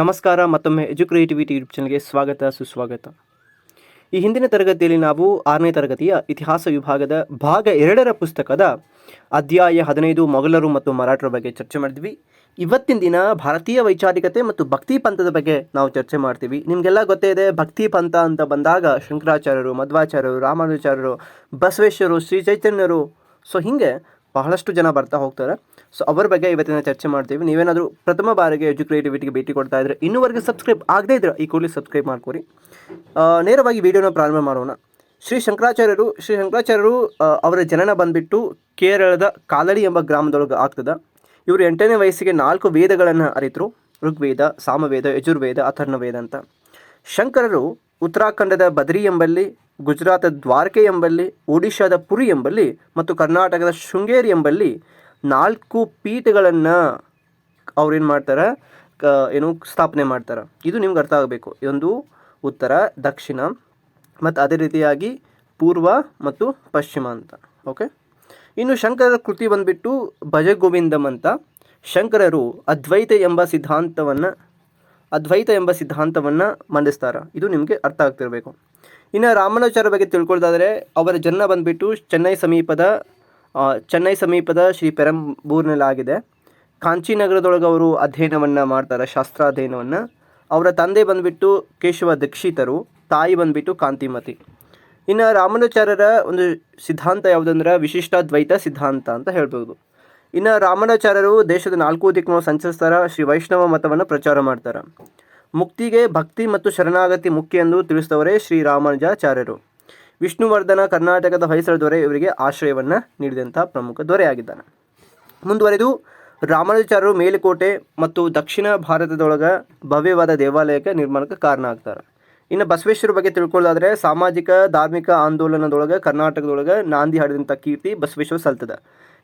ನಮಸ್ಕಾರ, ಮತ್ತೊಮ್ಮೆ ಎಜುಕ್ರಿಯೇಟಿವಿಟಿ ಯೂಟ್ಯೂಬ್ ಚಾನಲ್ಗೆ ಸ್ವಾಗತ, ಸುಸ್ವಾಗತ. ಈ ಹಿಂದಿನ ತರಗತಿಯಲ್ಲಿ ನಾವು ಆರನೇ ತರಗತಿಯ ಇತಿಹಾಸ ವಿಭಾಗದ ಭಾಗ ಎರಡರ ಪುಸ್ತಕದ ಅಧ್ಯಾಯ ಹದಿನೈದು, ಮೊಘಲರು ಮತ್ತು ಮರಾಠರ ಬಗ್ಗೆ ಚರ್ಚೆ ಮಾಡಿದ್ವಿ. ಇವತ್ತಿನ ದಿನ ಭಾರತೀಯ ವೈಚಾರಿಕತೆ ಮತ್ತು ಭಕ್ತಿ ಪಂಥದ ಬಗ್ಗೆ ನಾವು ಚರ್ಚೆ ಮಾಡ್ತೀವಿ. ನಿಮಗೆಲ್ಲ ಗೊತ್ತೇ ಇದೆ, ಭಕ್ತಿ ಪಂಥ ಅಂತ ಬಂದಾಗ ಶಂಕರಾಚಾರ್ಯರು, ಮಧ್ವಾಚಾರ್ಯರು, ರಾಮಾನುಜಾಚಾರ್ಯರು, ಬಸವೇಶ್ವರರು, ಶ್ರೀ ಚೈತನ್ಯರು. ಸೊ ಹೀಗೆ ಬಹಳಷ್ಟು ಜನ ಬರ್ತಾ ಹೋಗ್ತಾರೆ. ಸೊ ಅವರ ಬಗ್ಗೆ ಇವತ್ತಿನ ಚರ್ಚೆ ಮಾಡ್ತೀವಿ. ನೀವೇನಾದರೂ ಪ್ರಥಮ ಬಾರಿಗೆ ಎಜು ಕ್ರಿಯೇಟಿವಿಟಿಗೆ ಭೇಟಿ ಕೊಡ್ತಾ ಇದ್ರೆ ಇನ್ನೂವರೆಗೆ ಸಬ್ಸ್ಕ್ರೈಬ್ ಆಗದೇ ಇದ್ರೆ ಈ ಕೂಡಲೇ ಸಬ್ಸ್ಕ್ರೈಬ್ ಮಾಡ್ಕೊರಿ. ನೇರವಾಗಿ ವಿಡಿಯೋನ ಪ್ರಾರಂಭ ಮಾಡೋಣ. ಶ್ರೀ ಶಂಕರಾಚಾರ್ಯರು ಶ್ರೀ ಶಂಕರಾಚಾರ್ಯರು ಅವರ ಜನನ ಬಂದ್ಬಿಟ್ಟು ಕೇರಳದ ಕಾಲಡಿ ಎಂಬ ಗ್ರಾಮದೊಳಗೆ ಆಗ್ತದೆ. ಇವರು ಎಂಟನೇ ವಯಸ್ಸಿಗೆ ನಾಲ್ಕು ವೇದಗಳನ್ನು ಅರಿತರು. ಋಗ್ವೇದ, ಸಾಮವೇದ, ಯಜುರ್ವೇದ, ಅಥರ್ಣವೇದ ಅಂತ. ಶಂಕರರು ಉತ್ತರಾಖಂಡದ ಬದ್ರಿ ಎಂಬಲ್ಲಿ ಗುಜರಾತ್ ದ್ವಾರಕೆ ಎಂಬಲ್ಲಿ, ಒಡಿಶಾದ ಪುರಿ ಎಂಬಲ್ಲಿ ಮತ್ತು ಕರ್ನಾಟಕದ ಶೃಂಗೇರಿ ಎಂಬಲ್ಲಿ ನಾಲ್ಕು ಪೀಠಗಳನ್ನು ಅವ್ರೇನು ಮಾಡ್ತಾರೆ, ಕ, ಏನು ಸ್ಥಾಪನೆ ಮಾಡ್ತಾರೆ. ಇದು ನಿಮ್ಗೆ ಅರ್ಥ ಆಗಬೇಕು. ಇದೊಂದು ಉತ್ತರ, ದಕ್ಷಿಣ ಮತ್ತು ಅದೇ ರೀತಿಯಾಗಿ ಪೂರ್ವ ಮತ್ತು ಪಶ್ಚಿಮ ಅಂತ. ಓಕೆ? ಇನ್ನು ಶಂಕರರ ಕೃತಿ ಬಂದ್ಬಿಟ್ಟು ಭಜಗೋವಿಂದಂ ಅಂತ. ಶಂಕರರು ಅದ್ವೈತ ಎಂಬ ಸಿದ್ಧಾಂತವನ್ನು, ಅದ್ವೈತ ಎಂಬ ಸಿದ್ಧಾಂತವನ್ನು ಮಂಡಿಸ್ತಾರೆ. ಇದು ನಿಮಗೆ ಅರ್ಥ ಆಗ್ತಿರಬೇಕು. ಇನ್ನು ರಾಮಾನುಚಾರ ಬಗ್ಗೆ ತಿಳ್ಕೊಳ್ಳೋದಾದರೆ ಅವರ ಜನ್ಮ ಬಂದ್ಬಿಟ್ಟು ಚೆನ್ನೈ ಸಮೀಪದ ಚೆನ್ನೈ ಸಮೀಪದ ಶ್ರೀ ಪೆರಂಬೂರಿನಲ್ಲಾಗಿದೆ. ಕಾಂಚಿನಗರದೊಳಗೆ ಅವರು ಅಧ್ಯಯನವನ್ನು ಮಾಡ್ತಾರೆ, ಶಾಸ್ತ್ರಾಧ್ಯಯನವನ್ನು. ಅವರ ತಂದೆ ಬಂದ್ಬಿಟ್ಟು ಕೇಶವ ದೀಕ್ಷಿತರು, ತಾಯಿ ಬಂದ್ಬಿಟ್ಟು ಕಾಂತಿಮತಿ. ಇನ್ನು ರಾಮನಾಚಾರ್ಯರ ಒಂದು ಸಿದ್ಧಾಂತ ಯಾವುದಂದ್ರೆ ವಿಶಿಷ್ಟಾದ್ವೈತ ಸಿದ್ಧಾಂತ ಅಂತ ಹೇಳ್ಬೋದು. ಇನ್ನು ರಾಮನಾಚಾರ್ಯರು ದೇಶದ ನಾಲ್ಕು ದಿಕ್ಕನ್ನು ಸಂಚರಿಸ್ತಾರ, ಶ್ರೀ ವೈಷ್ಣವ ಮತವನ್ನು ಪ್ರಚಾರ ಮಾಡ್ತಾರೆ. ಮುಕ್ತಿಗೆ ಭಕ್ತಿ ಮತ್ತು ಶರಣಾಗತಿ ಮುಖ್ಯ ಎಂದು ತಿಳಿಸಿದವರೇ ಶ್ರೀ ರಾಮಾನುಜಾಚಾರ್ಯರು. ವಿಷ್ಣುವರ್ಧನ ಕರ್ನಾಟಕದ ಹೊಯ್ಸಳ ದೊರೆ ಇವರಿಗೆ ಆಶ್ರಯವನ್ನು ನೀಡಿದಂಥ ಪ್ರಮುಖ ದೊರೆಯಾಗಿದ್ದಾನೆ. ಮುಂದುವರೆದು ರಾಮಾನುಜಾಚಾರ್ಯರು ಮೇಲುಕೋಟೆ ಮತ್ತು ದಕ್ಷಿಣ ಭಾರತದೊಳಗೆ ಭವ್ಯವಾದ ದೇವಾಲಯಕ್ಕೆ ನಿರ್ಮಾಣಕ್ಕೆ ಕಾರಣ ಆಗ್ತಾರೆ ಇನ್ನು ಬಸವೇಶ್ವರ ಬಗ್ಗೆ ತಿಳ್ಕೊಳ್ಳೋದಾದರೆ ಸಾಮಾಜಿಕ, ಧಾರ್ಮಿಕ ಆಂದೋಲನದೊಳಗೆ ಕರ್ನಾಟಕದೊಳಗೆ ನಾಂದಿ ಹಾಡಿದಂಥ ಕೀರ್ತಿ ಬಸವೇಶ್ವರ ಸಲ್ತದ.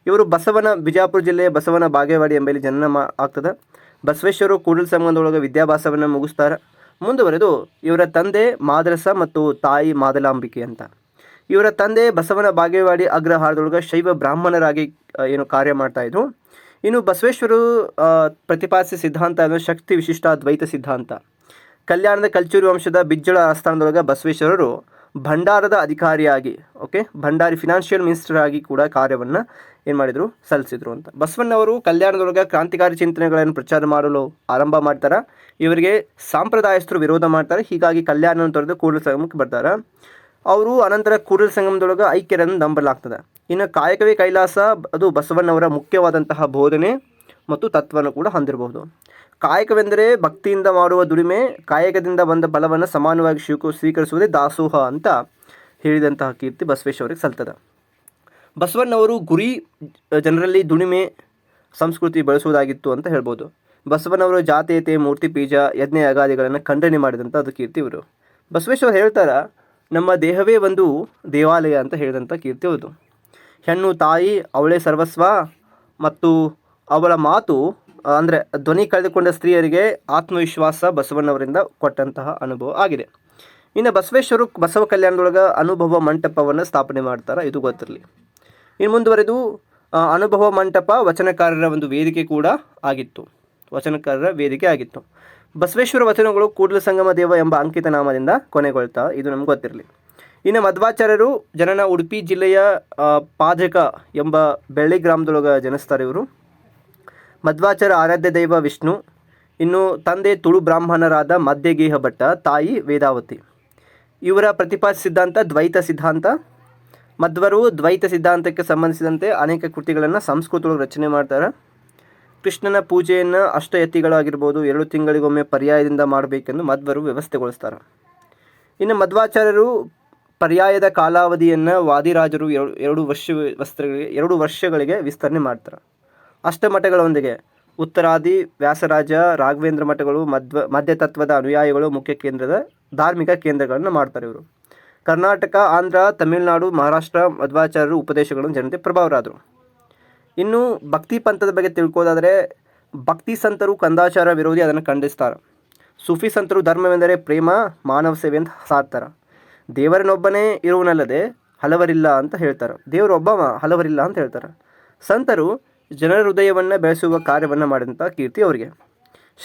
ಇವರು ಬಸವನ ಬಿಜಾಪುರ ಜಿಲ್ಲೆಯ ಬಸವನ ಬಾಗೇವಾಡಿ ಎಂಬಲ್ಲಿ ಜನನ ಮಾ ಆಗ್ತದೆ. ಬಸವೇಶ್ವರರು ಕೂಡಲ ಸಂಘದೊಳಗೆ ವಿದ್ಯಾಭ್ಯಾಸವನ್ನು ಮುಗಿಸ್ತಾರೆ. ಮುಂದುವರೆದು ಇವರ ತಂದೆ ಮಾದರಸ ಮತ್ತು ತಾಯಿ ಮಾದಲಾಂಬಿಕೆ ಅಂತ. ಇವರ ತಂದೆ ಬಸವನ ಬಾಗೇವಾಡಿ ಅಗ್ರಹಾರದೊಳಗೆ ಶೈವ ಬ್ರಾಹ್ಮಣರಾಗಿ ಏನು ಕಾರ್ಯ ಮಾಡ್ತಾ ಇದ್ರು. ಇನ್ನು ಬಸವೇಶ್ವರರು ಪ್ರತಿಪಾದಿಸಿದ ಸಿದ್ಧಾಂತ ಅಂದರೆ ಶಕ್ತಿ ವಿಶಿಷ್ಟ ದ್ವೈತ ಸಿದ್ಧಾಂತ. ಕಲ್ಯಾಣದ ಕಲ್ಚೂರಿ ವಂಶದ ಬಿಜ್ಜಳ ಆಸ್ಥಾನದೊಳಗೆ ಬಸವೇಶ್ವರರು ಭಂಡಾರದ ಅಧಿಕಾರಿಯಾಗಿ, ಓಕೆ, ಭಂಡಾರಿ ಫಿನಾನ್ಷಿಯಲ್ ಮಿನಿಸ್ಟರ್ ಆಗಿ ಕೂಡ ಕಾರ್ಯವನ್ನು ಏನು ಮಾಡಿದರು? ಸಲ್ಲಿಸಿದ್ರು ಅಂತ. ಬಸವಣ್ಣವರು ಕಲ್ಯಾಣದೊಳಗೆ ಕ್ರಾಂತಿಕಾರಿ ಚಿಂತನೆಗಳನ್ನು ಪ್ರಚಾರ ಮಾಡಲು ಆರಂಭ ಮಾಡ್ತಾರೆ. ಇವರಿಗೆ ಸಾಂಪ್ರದಾಯಸ್ಥರು ವಿರೋಧ ಮಾಡ್ತಾರೆ. ಹೀಗಾಗಿ ಕಲ್ಯಾಣವನ್ನು ತೊರೆದು ಕೂಡಲ ಸಂಗಮಕ್ಕೆ ಬರ್ತಾರೆ. ಅವರು ಅನಂತರ ಕೂಡಲ ಸಂಗಮದೊಳಗೆ ಐಕ್ಯರನ್ನು ನಂಬಲಾಗ್ತದೆ. ಇನ್ನು ಕಾಯಕವೇ ಕೈಲಾಸ, ಅದು ಬಸವಣ್ಣವರ ಮುಖ್ಯವಾದಂತಹ ಬೋಧನೆ ಮತ್ತು ತತ್ವವನ್ನು ಕೂಡ ಹೊಂದಿರಬಹುದು. ಕಾಯಕವೆಂದರೆ ಭಕ್ತಿಯಿಂದ ಮಾಡುವ ದುಡಿಮೆ, ಕಾಯಕದಿಂದ ಬಂದ ಬಲವನ್ನು ಸಮಾನವಾಗಿ ಸ್ವೀಕ ಸ್ವೀಕರಿಸುವುದೇ ದಾಸೋಹ ಅಂತ ಹೇಳಿದಂತಹ ಕೀರ್ತಿ ಬಸವೇಶ್ವರಿಗೆ ಸಲ್ತದ. ಬಸವಣ್ಣವರು ಗುರಿ ಜನರಲ್ಲಿ ದುಡಿಮೆ ಸಂಸ್ಕೃತಿ ಬೆಳೆಸುವುದಾಗಿತ್ತು ಅಂತ ಹೇಳ್ಬೋದು. ಬಸವಣ್ಣವರು ಜಾತೀಯತೆ ಮೂರ್ತಿ ಪೀಜ, ಯಜ್ಞ ಅಗಾದಿಗಳನ್ನು ಖಂಡನೆ ಮಾಡಿದಂಥ ಅದು ಕೀರ್ತಿ ಇವರು. ಬಸವೇಶ್ವರ ಹೇಳ್ತಾರ, ನಮ್ಮ ದೇಹವೇ ಒಂದು ದೇವಾಲಯ ಅಂತ ಹೇಳಿದಂಥ ಕೀರ್ತಿ ಅವರು ಹೆಣ್ಣು ತಾಯಿ, ಅವಳೇ ಸರ್ವಸ್ವ ಮತ್ತು ಅವಳ ಮಾತು ಅಂದರೆ ಧ್ವನಿ ಕಳೆದುಕೊಂಡ ಸ್ತ್ರೀಯರಿಗೆ ಆತ್ಮವಿಶ್ವಾಸ ಬಸವಣ್ಣವರಿಂದ ಕೊಟ್ಟಂತಹ ಅನುಭವ ಆಗಿದೆ. ಇನ್ನು ಬಸವೇಶ್ವರು ಬಸವ ಕಲ್ಯಾಣದೊಳಗೆ ಅನುಭವ ಮಂಟಪವನ್ನು ಸ್ಥಾಪನೆ ಮಾಡ್ತಾರೆ, ಇದು ಗೊತ್ತಿರಲಿ. ಇನ್ನು ಮುಂದುವರೆದು ಅನುಭವ ಮಂಟಪ ವಚನಕಾರರ ಒಂದು ವೇದಿಕೆ ಕೂಡ ಆಗಿತ್ತು. ವಚನಕಾರರ ವೇದಿಕೆ ಆಗಿತ್ತು. ಬಸವೇಶ್ವರ ವಚನಗಳು ಕೂಡಲ ಸಂಗಮ ದೇವ ಎಂಬ ಅಂಕಿತ ನಾಮದಿಂದ ಕೊನೆಗೊಳ್ತಾ ಇದು ನಮ್ಗೆ ಗೊತ್ತಿರಲಿ. ಇನ್ನು ಮಧ್ವಾಚಾರ್ಯರು ಜನನ ಉಡುಪಿ ಜಿಲ್ಲೆಯ ಪಾಜಕ ಎಂಬ ಬೆಳ್ಳಿ ಗ್ರಾಮದೊಳಗೆ ಜನಿಸ್ತಾರೆ ಇವರು. ಮಧ್ವಾಚಾರ್ಯ ಆರಾಧ್ಯ ದೈವ ವಿಷ್ಣು, ಇನ್ನು ತಂದೆ ತುಳು ಬ್ರಾಹ್ಮಣರಾದ ಮಧ್ಯಗೇಹ ಭಟ್ಟ, ತಾಯಿ ವೇದಾವತಿ. ಇವರ ಪ್ರತಿಪಾದ ಸಿದ್ಧಾಂತ ದ್ವೈತ ಸಿದ್ಧಾಂತ ಮಧ್ವರು ದ್ವೈತ ಸಿದ್ಧಾಂತಕ್ಕೆ ಸಂಬಂಧಿಸಿದಂತೆ ಅನೇಕ ಕೃತಿಗಳನ್ನು ಸಂಸ್ಕೃತೊಳಗೆ ರಚನೆ ಮಾಡ್ತಾರೆ. ಕೃಷ್ಣನ ಪೂಜೆಯನ್ನು ಅಷ್ಟಯತಿಗಳಾಗಿರ್ಬೋದು ಎರಡು ತಿಂಗಳಿಗೊಮ್ಮೆ ಪರ್ಯಾಯದಿಂದ ಮಾಡಬೇಕೆಂದು ಮಧ್ವರು ವ್ಯವಸ್ಥೆಗೊಳಿಸ್ತಾರೆ. ಇನ್ನು ಮಧ್ವಾಚಾರ್ಯರು ಪರ್ಯಾಯದ ಕಾಲಾವಧಿಯನ್ನು ವಾದಿರಾಜರು ಎರಡು ಎರಡು ವರ್ಷ ವಸ್ತ್ರಗಳಿಗೆ, ಎರಡು ವರ್ಷಗಳಿಗೆ ವಿಸ್ತರಣೆ ಮಾಡ್ತಾರೆ. ಅಷ್ಟಮಠಗಳೊಂದಿಗೆ ಉತ್ತರಾದಿ, ವ್ಯಾಸರಾಜ, ರಾಘವೇಂದ್ರ ಮಠಗಳು, ಮಧ್ವ, ಮಧ್ಯತತ್ವದ ಅನುಯಾಯಿಗಳು ಮುಖ್ಯ ಕೇಂದ್ರದ ಧಾರ್ಮಿಕ ಕೇಂದ್ರಗಳನ್ನು ಮಾಡ್ತಾರೆ ಇವರು. ಕರ್ನಾಟಕ, ಆಂಧ್ರ, ತಮಿಳುನಾಡು, ಮಹಾರಾಷ್ಟ್ರ ಮಧ್ವಾಚಾರ್ಯರು ಉಪದೇಶಗಳನ್ನು ಜನತೆ ಪ್ರಭಾವರಾದರು. ಇನ್ನು ಭಕ್ತಿ ಪಂಥದ ಬಗ್ಗೆ ತಿಳ್ಕೋದಾದರೆ, ಭಕ್ತಿ ಸಂತರು ಕಂದಾಚಾರ ವಿರೋಧಿ ಅದನ್ನು ಖಂಡಿಸ್ತಾರೆ. ಸೂಫಿ ಸಂತರು ಧರ್ಮವೆಂದರೆ ಪ್ರೇಮ, ಮಾನವ ಸೇವೆ ಅಂತ ಸಾರ್ತಾರೆ. ದೇವರನ್ನೊಬ್ಬನೇ ಇರುವನಲ್ಲದೆ ಹಲವರಿಲ್ಲ ಅಂತ ಹೇಳ್ತಾರೆ. ದೇವರೊಬ್ಬ ಹಲವರಿಲ್ಲ ಅಂತ ಹೇಳ್ತಾರೆ. ಸಂತರು ಜನರ ಹೃದಯವನ್ನು ಬೆಳೆಸುವ ಕಾರ್ಯವನ್ನು ಮಾಡಿದಂಥ ಕೀರ್ತಿ ಅವರಿಗೆ.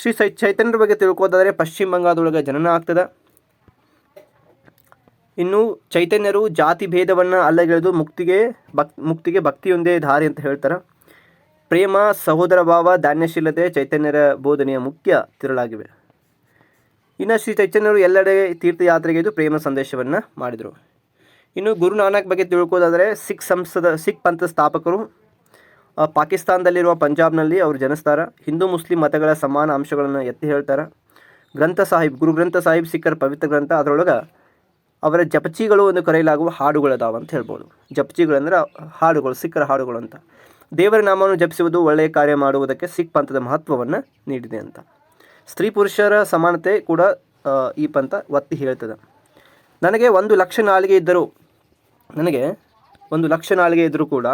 ಶ್ರೀ ಚೈತನ್ಯರ ಬಗ್ಗೆ ತಿಳ್ಕೋದಾದರೆ ಪಶ್ಚಿಮ ಬಂಗಾಳದೊಳಗೆ ಜನನ ಆಗ್ತದೆ. ಇನ್ನು ಚೈತನ್ಯರು ಜಾತಿ ಭೇದವನ್ನು ಅಲ್ಲಗೆಳೆದು ಮುಕ್ತಿಗೆ ಭಕ್, ಮುಕ್ತಿಗೆ ಭಕ್ತಿಯೊಂದೇ ದಾರಿ ಅಂತ ಹೇಳ್ತಾರೆ. ಪ್ರೇಮ, ಸಹೋದರ ಭಾವ, ಧಾನ್ಯಶೀಲತೆ, ಚೈತನ್ಯರ ಬೋಧನೆಯ ಮುಖ್ಯ ತಿರುಳಾಗಿವೆ. ಇನ್ನು ಶ್ರೀ ಚೈತನ್ಯರು ಎಲ್ಲೆಡೆ ತೀರ್ಥಯಾತ್ರೆಗೆ ಪ್ರೇಮ ಸಂದೇಶವನ್ನು ಮಾಡಿದರು. ಇನ್ನು ಗುರು ನಾನಕ್ ಬಗ್ಗೆ ತಿಳ್ಕೋದಾದರೆ ಸಿಖ್ ಸಂಸದ ಸಿಖ್ ಪಂಥ ಸ್ಥಾಪಕರು ಪಾಕಿಸ್ತಾನದಲ್ಲಿರುವ ಪಂಜಾಬ್ನಲ್ಲಿ ಅವರು ಜನಿಸ್ತಾರೆ. ಹಿಂದೂ, ಮುಸ್ಲಿಂ ಮತಗಳ ಸಮಾನ ಅಂಶಗಳನ್ನು ಎತ್ತಿ ಹೇಳ್ತಾರೆ. ಗ್ರಂಥ ಸಾಹಿಬ್, ಗುರು ಗ್ರಂಥ ಸಾಹಿಬ್ ಸಿಖ್ಖರ ಪವಿತ್ರ ಗ್ರಂಥ ಅದರೊಳಗೆ ಅವರ ಜಪಚಿಗಳು ಎಂದು ಕರೆಯಲಾಗುವ ಹಾಡುಗಳದಾವ ಅಂತ ಹೇಳ್ಬೋದು. ಜಪಚಿಗಳಂದ್ರೆ ಹಾಡುಗಳು ಸಿಖ್ಖರ ಹಾಡುಗಳು ಅಂತ. ದೇವರ ನಾಮವನ್ನು ಜಪಿಸುವುದು, ಒಳ್ಳೆಯ ಕಾರ್ಯ ಮಾಡುವುದಕ್ಕೆ ಸಿಖ್ ಪಂಥದ ಮಹತ್ವವನ್ನು ನೀಡಿದೆ ಅಂತ. ಸ್ತ್ರೀ ಪುರುಷರ ಸಮಾನತೆ ಕೂಡ ಈ ಪಂಥ ಒತ್ತಿ ಹೇಳ್ತದೆ. ನನಗೆ ಒಂದು ಲಕ್ಷ ನಾಲಿಗೆ ಇದ್ದರೂ, ನನಗೆ ಒಂದು ಲಕ್ಷ ನಾಲಿಗೆ ಇದ್ದರೂ ಕೂಡ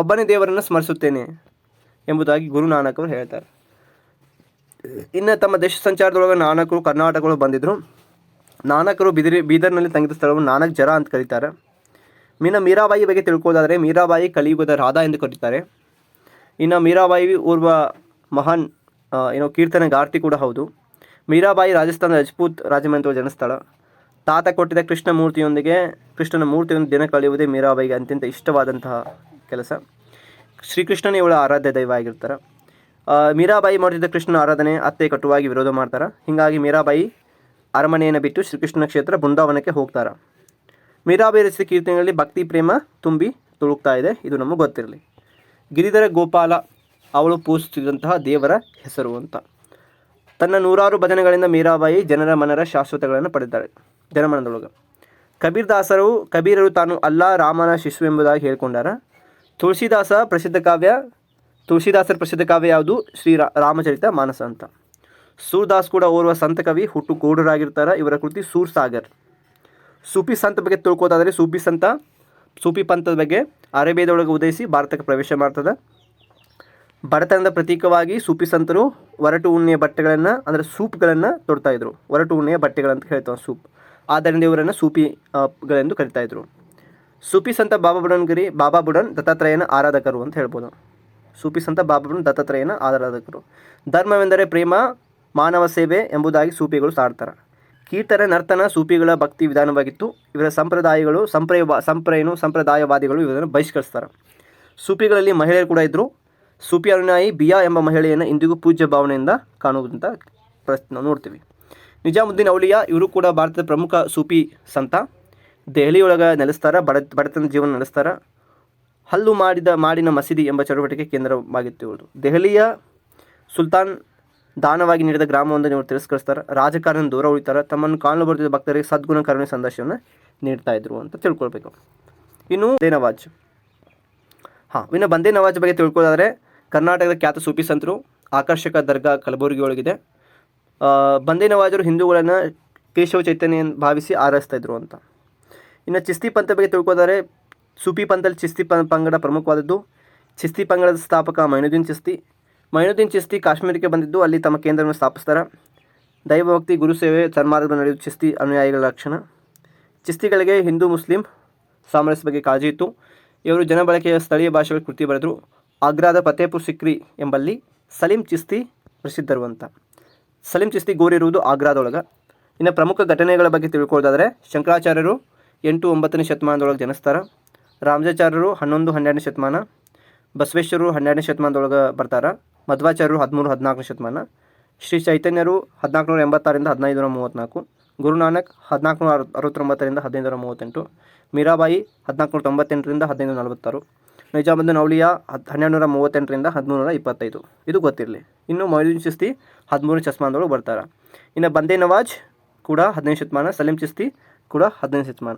ಒಬ್ಬನೇ ದೇವರನ್ನು ಸ್ಮರಿಸುತ್ತೇನೆ ಎಂಬುದಾಗಿ ಗುರು ನಾನಕ್ ಅವರು ಹೇಳ್ತಾರೆ. ಇನ್ನು ತಮ್ಮ ದೇಶ ಸಂಚಾರದೊಳಗೆ ನಾನಕರು ಕರ್ನಾಟಕಗಳು ಬಂದಿದ್ದರು ನಾನಕರು ಬಿದಿರಿ ಬೀದರ್ನಲ್ಲಿ ತಂಗಿದ ಸ್ಥಳವನ್ನು ನಾನಕ್ ಜರ ಅಂತ ಕರೀತಾರೆ. ಇನ್ನು ಮೀರಾಬಾಯಿ ಬಗ್ಗೆ ತಿಳ್ಕೋದಾದರೆ ಮೀರಾಬಾಯಿ ಕಲಿಯುಗದ ರಾಧಾ ಎಂದು ಕರೀತಾರೆ. ಇನ್ನು ಮೀರಾಬಾಯಿ ಓರ್ವ ಮಹಾನ್ ಏನೋ ಕೀರ್ತನೆ ಗಾರ್ತಿ ಕೂಡ ಹೌದು. ಮೀರಾಬಾಯಿ ರಾಜಸ್ಥಾನದ ರಜಪೂತ್ ರಾಜಮಂತ್ರ ಜನಸ್ಥಳ. ತಾತ ಕೊಟ್ಟಿದ್ದ ಕೃಷ್ಣ ಮೂರ್ತಿಯೊಂದಿಗೆ ಕೃಷ್ಣನ ಮೂರ್ತಿಯನ್ನು ದಿನ ಕಳೆಯುವುದೇ ಮೀರಾಬಾಯಿಗೆ ಅತ್ಯಂತ ಇಷ್ಟವಾದಂತಹ ಕೆಲಸ. ಶ್ರೀಕೃಷ್ಣನೇ ಇವಳ ಆರಾಧ್ಯ ದೈವ ಆಗಿರ್ತಾರೆ. ಮೀರಾಬಾಯಿ ಮಾಡುತ್ತಿದ್ದ ಕೃಷ್ಣನ ಆರಾಧನೆ ಅತ್ತೆ ಕಟುವಾಗಿ ವಿರೋಧ ಮಾಡ್ತಾರೆ. ಹೀಗಾಗಿ ಮೀರಾಬಾಯಿ ಅರಮನೆಯನ್ನು ಬಿಟ್ಟು ಶ್ರೀಕೃಷ್ಣನ ಕ್ಷೇತ್ರ ಬೃಂದಾವನಕ್ಕೆ ಹೋಗ್ತಾರೆ. ಮೀರಾಬಾಯಿ ರಚಿಸಿದ ಕೀರ್ತನೆಗಳಲ್ಲಿ ಭಕ್ತಿ, ಪ್ರೇಮ ತುಂಬಿ ತುಳುಕ್ತಾ ಇದೆ. ಇದು ನಮಗೆ ಗೊತ್ತಿರಲಿ. ಗಿರಿಧರ ಗೋಪಾಲ ಅವಳು ಪೂಜಿಸುತ್ತಿದ್ದಂತಹ ದೇವರ ಹೆಸರು ಅಂತ. ತನ್ನ ನೂರಾರು ಭಜನೆಗಳಿಂದ ಮೀರಾಬಾಯಿ ಜನರ ಮನರ ಶಾಶ್ವತಗಳನ್ನು ಪಡೆದಿದ್ದಾಳೆ ಜನಮನದೊಳಗೆ. ಕಬೀರ್ ದಾಸರು ಕಬೀರರು ತಾನು ಅಲ್ಲಾ, ರಾಮನ ಶಿಶು ಎಂಬುದಾಗಿ ಹೇಳ್ಕೊಂಡಾರ. ತುಳಸಿದಾಸ ಪ್ರಸಿದ್ಧ ಕಾವ್ಯ, ತುಳಸಿದಾಸರ ಪ್ರಸಿದ್ಧ ಕಾವ್ಯ ಯಾವುದು? ಶ್ರೀ ರಾಮಚರಿತ ಮಾನಸ ಅಂತ. ಸೂರ್ದಾಸ್ ಕೂಡ ಓರ್ವ ಸಂತ ಕವಿ, ಹುಟ್ಟು ಗೌಡರಾಗಿರ್ತಾರೆ ಇವರ ಕೃತಿ ಸೂರ್ ಸಾಗರ್ ಸೂಫಿ ಸಂತ ಬಗ್ಗೆ ತಿಳ್ಕೊತಾದರೆ ಸೂಫಿ ಸಂತ ಸೂಫಿ ಪಂಥದ ಬಗ್ಗೆ ಅರೇಬಿಯಾದೊಳಗೆ ಉದಯಿಸಿ ಭಾರತಕ್ಕೆ ಪ್ರವೇಶ ಮಾಡ್ತದೆ. ಬಡತನದ ಪ್ರತೀಕವಾಗಿ ಸೂಫಿ ಸಂತರು ಒರಟು ಉಣ್ಣೆಯ ಬಟ್ಟೆಗಳನ್ನು, ಅಂದರೆ ಸೂಪ್ಗಳನ್ನು ತೊಡ್ತಾ ಇದ್ರು. ಒರಟು ಉಣ್ಣೆಯ ಬಟ್ಟೆಗಳಂತ ಹೇಳ್ತಾವೆ ಸೂಪ್. ಆದ್ದರಿಂದ ಇವರನ್ನು ಸೂಪಿಗಳೆಂದು ಕರಿತಾಯಿದ್ರು ಸೂಫಿ ಸಂತ ಬಾಬಾ ಬುಡನ್ಗಿರಿ, ಬಾಬಾ ಬುಡನ್ ದತ್ತಾತ್ರೇಯನ ಆರಾಧಕರು ಅಂತ ಹೇಳ್ಬೋದು. ಸೂಫಿ ಸಂತ ಬಾಬಾ ಬುಡನ್ ದತ್ತಾತ್ರೇಯನ ಆರಾಧಕರು. ಧರ್ಮವೆಂದರೆ ಪ್ರೇಮ ಮಾನವ ಸೇವೆ ಎಂಬುದಾಗಿ ಸೂಫಿಗಳು ಸಾಡ್ತಾರೆ ಕೀರ್ತನೆ ನರ್ತನ ಸೂಫಿಗಳ ಭಕ್ತಿ ವಿಧಾನವಾಗಿತ್ತು. ಇವರ ಸಂಪ್ರದಾಯಗಳು ಸಂಪ್ರಯ ಸಂಪ್ರಯನು, ಸಂಪ್ರದಾಯವಾದಿಗಳು ಇವರನ್ನು ಬಹಿಷ್ಕರಿಸ್ತಾರೆ. ಸೂಫಿಗಳಲ್ಲಿ ಮಹಿಳೆಯರು ಕೂಡ ಇದ್ದರು ಸೂಫಿ ಅನುಯಾಯಿ ಬಿಯಾ ಎಂಬ ಮಹಿಳೆಯನ್ನು ಇಂದಿಗೂ ಪೂಜ್ಯ ಭಾವನೆಯಿಂದ ಕಾಣುವುದಂತ ಪ್ರಶ್ನೆ ನೋಡ್ತೀವಿ. ನಿಜಾಮುದ್ದೀನ್ ಔಲಿಯಾ ಇವರು ಕೂಡ ಭಾರತದ ಪ್ರಮುಖ ಸೂಫಿ ಸಂತ. ದೆಹಲಿಯೊಳಗೆ ನೆಲೆಸ್ತಾರೆ, ಬಡ, ಬಡತನ ಜೀವನ ನಡೆಸ್ತಾರೆ. ಹಲ್ಲು ಮಾಡಿದ, ಮಾಡಿನ ಮಸೀದಿ ಎಂಬ ಚಟುವಟಿಕೆ ಕೇಂದ್ರವಾಗಿತ್ತು ಇವರು ದೆಹಲಿಯ ಸುಲ್ತಾನ್ ದಾನವಾಗಿ ನೀಡಿದ ಗ್ರಾಮವನ್ನು ಇವರು ತಿರಸ್ಕರಿಸ್ತಾರೆ. ರಾಜಕಾರಣ ದೂರ ಉಳಿತಾರೆ. ತಮ್ಮನ್ನು ಕಾಣಲು ಬರ್ತಿದ್ದ ಭಕ್ತರಿಗೆ ಸದ್ಗುಣ ಕರುಣೆ ಸಂದರ್ಶನ ನೀಡ್ತಾ ಇದ್ರು ಅಂತ ತಿಳ್ಕೊಳ್ಬೇಕು. ಇನ್ನು ಬಂದೇ ನವಾಜ್. ಹಾಂ, ಇನ್ನು ಬಂದೇ ನವಾಜ್ ಬಗ್ಗೆ ತಿಳ್ಕೊಳ್ಳೋದಾದರೆ, ಕರ್ನಾಟಕದ ಖ್ಯಾತ ಸೂಫಿ ಸಂತರು, ಆಕರ್ಷಕ ದರ್ಗಾ ಕಲಬುರಗಿ ಒಳಗಿದೆ ಬಂದೇ ನವಾಜರು ಹಿಂದೂಗಳನ್ನು ಕೇಶವ ಚೈತನ್ಯ ಭಾವಿಸಿ ಆರೈಸ್ತಾ ಇದ್ರು ಅಂತ. ಇನ್ನು ಚಿಸ್ತಿ ಪಂಥ ಬಗ್ಗೆ ತಿಳ್ಕೋದಾರೆ ಸೂಫಿ ಪಂಥದಲ್ಲಿ ಚಿಸ್ತಿ ಪಂಗಡ ಪ್ರಮುಖವಾದದ್ದು. ಚಿಸ್ತಿ ಪಂಗಡದ ಸ್ಥಾಪಕ ಮೈನುದ್ದೀನ್ ಚಿಸ್ತಿ. ಮೈನುದ್ದೀನ್ ಚಿಸ್ತಿ ಕಾಶ್ಮೀರಕ್ಕೆ ಬಂದಿದ್ದು, ಅಲ್ಲಿ ತಮ್ಮ ಕೇಂದ್ರವನ್ನು ಸ್ಥಾಪಿಸ್ತಾರೆ. ದೈವಭಕ್ತಿ ಗುರುಸೇವೆ ಸನ್ಮಾರ್ಗದ ನಡೆಯುವ ಚಿಸ್ತಿ ಅನುಯಾಯಿಗಳ ಲಕ್ಷಣ ಚಿಸ್ತಿಗಳಿಗೆ ಹಿಂದೂ, ಮುಸ್ಲಿಂ ಸಾಮರಸ್ಯ ಬಗ್ಗೆ ಕಾಳಜಿ ಇತ್ತು. ಇವರು ಜನಬಳಕೆಯ ಸ್ಥಳೀಯ ಭಾಷೆಗಳ ಕೃತಿ ಬರೆದರು. ಆಗ್ರಾದ ಫತೇಪುರ್ ಸಿಕ್ರಿ ಎಂಬಲ್ಲಿ ಸಲೀಂ ಚಿಸ್ತಿ ಪ್ರಸಿದ್ಧರು ಅಂತ. ಸಲೀಂ ಚಿಸ್ತಿ ಗೋರಿರುವುದು ಆಗ್ರಾದೊಳಗೆ. ಇನ್ನು ಪ್ರಮುಖ ಘಟನೆಗಳ ಬಗ್ಗೆ ತಿಳ್ಕೊಳ್ಳೋದಾದರೆ, ಶಂಕರಾಚಾರ್ಯರು ಎಂಟು ಒಂಬತ್ತನೇ ಶತಮಾನದೊಳಗೆ ಜನಿಸ್ತಾರೆ. ರಾಮಜಾಚಾರ್ಯರು ಹನ್ನೊಂದು, ಹನ್ನೆರಡನೇ ಶತಮಾನ. ಬಸವೇಶ್ವರರು ಹನ್ನೆರಡನೇ ಶತಮಾನದೊಳಗೆ ಬರ್ತಾರೆ. ಮಧ್ವಾಚಾರ್ಯರು ಹದಿಮೂರು ಹದಿನಾಲ್ಕನೇ ಶತಮಾನ. ಶ್ರೀ ಚೈತನ್ಯರು ಹದಿನಾಲ್ಕುನೂರ ಎಂಬತ್ತಾರರಿಂದ ಹದಿನೈದು ನೂರ ಮೂವತ್ತ್ನಾಲ್ಕು. ಗುರುನಾನಕ್ ಹದಿನಾಲ್ಕುನೂರ ಅರ ಅರವತ್ತೊಂಬತ್ತರಿಂದ ಹದಿನೈದು ನೂರ ಮೂವತ್ತೆಂಟು. ಮೀರಾಬಾಯಿ ಹದಿನಾಲ್ಕುನೂರ ತೊಂಬತ್ತೆಂಟರಿಂದ ಹದಿನೈದು ನಲವತ್ತಾರು. ನಿಜಾಮುದ್ದೀನ್ ಔಲಿಯಾ ಹದ್ ಹನ್ನೆರಡು ನೂರ ಮೂವತ್ತೆಂಟರಿಂದ ಹದಿಮೂರು ನೂರ ಇಪ್ಪತ್ತೈದು. ಇದು ಗೊತ್ತಿರಲಿ. ಇನ್ನು ಮೊಯ್ನುದ್ದೀನ್ ಚಿಸ್ತಿ ಹದಿಮೂರು ಶತಮಾನದೊಳಗೆ ಬರ್ತಾರೆ. ಇನ್ನು ಬಂದೇ ನವಾಜ್ ಕೂಡ ಹದಿನೈದು ಶತಮಾನ ಸಲೀಂ ಚಿಸ್ತಿ ಕೂಡ ಹದಿನೈದು ಶತಮಾನ.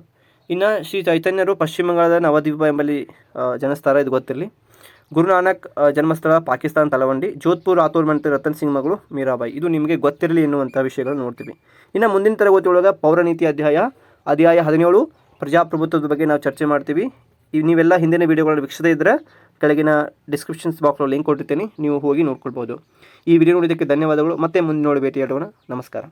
ಇನ್ನು ಶ್ರೀ ಚೈತನ್ಯರು ಪಶ್ಚಿಮ ಬಂಗಾಳದ ನವದ್ವೀಪ ಎಂಬಲ್ಲಿ ಆ, ಜನಿಸ್ತಾರೆ ಇದು ಗೊತ್ತಿರಲಿ. ಗುರುನಾನಕ್ ಜನ್ಮಸ್ಥಳ, ಪಾಕಿಸ್ತಾನ ತಲವಂಡಿ, ಜೋಧ್ಪುರ್ ರಾಥೋರ್ ಮತ್ತು ರತನ್ ಸಿಂಗ್ ಮಗಳು ಮೀರಾಬಾಯಿ. ಇದು ನಿಮಗೆ ಗೊತ್ತಿರಲಿ ಎನ್ನುವಂಥ ವಿಷಯಗಳನ್ನು ನೋಡ್ತೀವಿ. ಇನ್ನು ಮುಂದಿನ ತರಗತಿಯೊಳಗೆ ಪೌರನೀತಿ ಅಧ್ಯಾಯ ಅಧ್ಯಾಯ ಹದಿನೇಳು, ಪ್ರಜಾಪ್ರಭುತ್ವದ ಬಗ್ಗೆ ನಾವು ಚರ್ಚೆ ಮಾಡ್ತೀವಿ. ಈ ನೀವೆಲ್ಲ ಹಿಂದಿನ ವೀಡಿಯೋಗಳನ್ನು ವೀಕ್ಷಿಸದೇ ಇದ್ದರೆ ಕೆಳಗಿನ ಡಿಸ್ಕ್ರಿಪ್ಷನ್ಸ್ ಬಾಕ್ಸಲ್ಲಿ ಲಿಂಕ್ ಕೊಟ್ಟಿರ್ತೀನಿ. ನೀವು ಹೋಗಿ ನೋಡ್ಕೊಳ್ಬೋದು. ಈ ವಿಡಿಯೋ ನೋಡಿದ್ದಕ್ಕೆ ಧನ್ಯವಾದಗಳು. ಮತ್ತೆ ಮುಂದೆ ನೋಡಿ ಭೇಟಿಯಾಡೋಣ ನಮಸ್ಕಾರ.